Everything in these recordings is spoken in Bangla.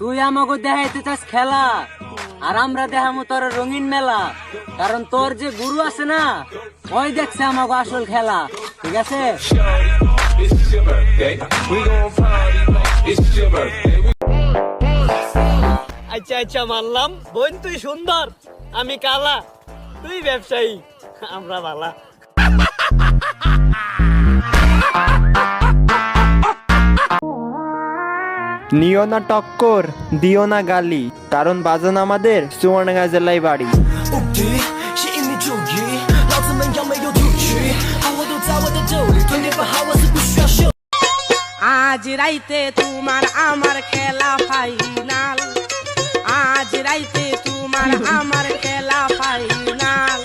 তুই আমাকে দেখাইতে চাস খেলা, আর আমরা দেখামো তোর রঙিন মেলা, কারণ তোর যে গুরু আছে না, ওই দেখছে আমাকে আসল খেলা, ঠিক আছে. আচ্ছা আচ্ছা মানলাম বোন, তুই সুন্দর, আমি কালা, তুই ব্যবসায়ী, আমরা বালা নিও না টক্কর দিও না গালি কারণ বাজান আমাদের সুবর্ণগা জেলায় বাড়ি। আজ রাইতে তোমার আমার খেলা ফাইনাল। আজ রাইতে তোমার আমার খেলা ফাইনাল।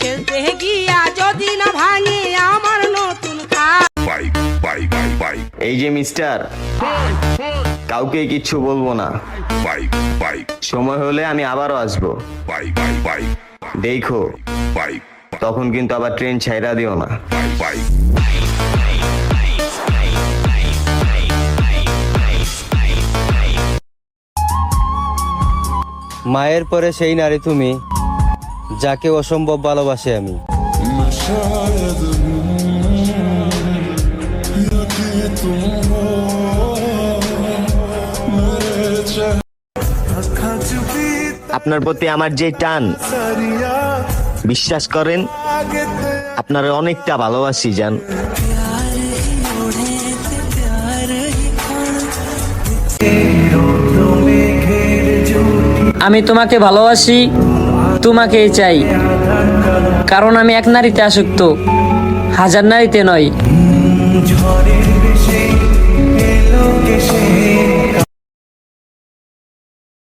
খেলতে গিয়া যদি না ভাঙে আমার নতুন খা এই যে মিস্টার। কাউকে কিচ্ছু বলব না। সময় হলে আমি আবারও আসব। দেখো। তখন কিন্তু আবার ট্রেন ছাইরা দিও না। মায়ের পরে সেই নারী তুমি যাকে অসম্ভব ভালোবাসে আমি। আপনার প্রতি আমার যে টান, বিশ্বাস করেন, আপনারা অনেকটা ভালোবাসি যান আমি তোমাকে ভালোবাসি, তোমাকেই চাই। কারণ আমি এক নারীতে আসক্ত, হাজার নারীতে নয়।